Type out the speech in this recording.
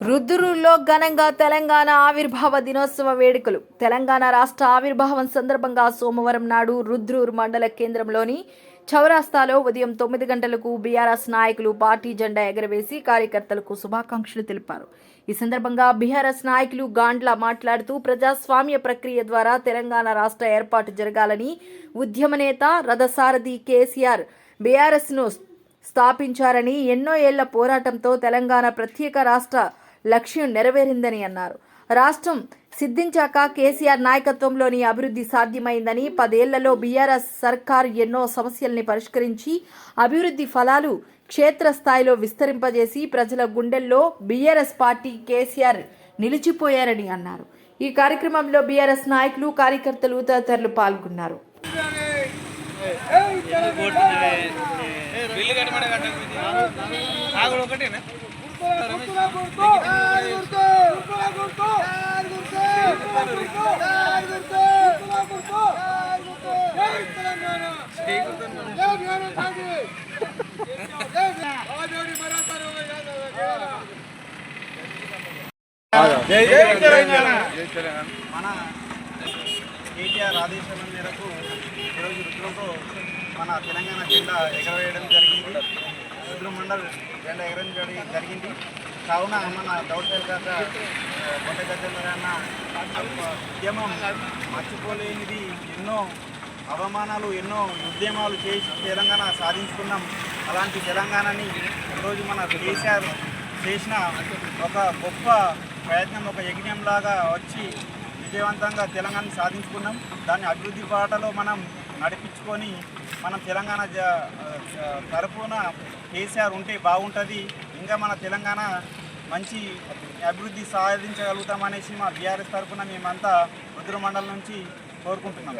రుద్రుల్లో ఘనంగా తెలంగాణ ఆవిర్భావ దినోత్సవ వేడుకలు. తెలంగాణ రాష్ట్ర ఆవిర్భావం సందర్భంగా సోమవారం నాడు రుద్రూర్ మండల కేంద్రంలోని చౌరాస్తాలో ఉదయం తొమ్మిది గంటలకు బీఆర్ఎస్ నాయకులు పార్టీ జెండా ఎగరవేసి కార్యకర్తలకు శుభాకాంక్షలు తెలిపారు. ఈ సందర్భంగా బీఆర్ఎస్ నాయకులు గాండ్ల మాట్లాడుతూ ప్రజాస్వామ్య ప్రక్రియ ద్వారా తెలంగాణ రాష్ట్ర ఏర్పాటు జరగాలని ఉద్యమ నేత రథసారథి కేసీఆర్ బీఆర్ఎస్ను స్థాపించారని ఎన్నో ఏళ్ళ పోరాటంతో తెలంగాణ ప్రత్యేక రాష్ట్ర లక్ష్యం నెరవేరిందని అన్నారు. రాష్ట్రం సిద్ధించాక కేసీఆర్ నాయకత్వంలోని అభివృద్ధి సాధ్యమైందని పదేళ్ళలో బీఆర్ఎస్ సర్కార్ ఎన్నో సమస్యల్ని పరిష్కరించి అభివృద్ధి ఫలాలు క్షేత్రస్థాయిలో విస్తరింపజేసి ప్రజల గుండెల్లో బీఆర్ఎస్ పార్టీ కేసీఆర్ నిలిచిపోయారని అన్నారు. ఈ కార్యక్రమంలో బీఆర్ఎస్ నాయకులు కార్యకర్తలు తదితరులు పాల్గొన్నారు. బిల్లు జై తెలంగాణ మన కేటీఆర్ ఆదేశాల మేరకు ఈరోజు రుద్రంతో మన తెలంగాణ జెండా ఎగరవేయడం జరిగింది రుద్రం మండల్ జెండా ఎగరడం జరిగింది కావున మన దౌర్జల్ గాక కొండ గద్దెన్న ఉద్యమం మర్చిపోలేనిది ఎన్నో అవమానాలు ఎన్నో ఉద్యమాలు చేసి తెలంగాణ సాధించుకున్నాం. అలాంటి తెలంగాణని ఈరోజు మన కేసీఆర్ చేసిన ఒక గొప్ప ప్రయత్నం ఒక యజ్ఞంలాగా వచ్చి విజయవంతంగా తెలంగాణ సాధించుకున్నాం. దాన్ని అభివృద్ధి బాటలో మనం నడిపించుకొని మనం తెలంగాణ తరఫున కేసీఆర్ ఉంటే బాగుంటుంది. ఇంకా మన తెలంగాణ మంచి అభివృద్ధి సాధించగలుగుతామనేసి మా బీఆర్ఎస్ తరఫున మేమంతా రుద్రమండలం నుంచి కోరుకుంటున్నాం.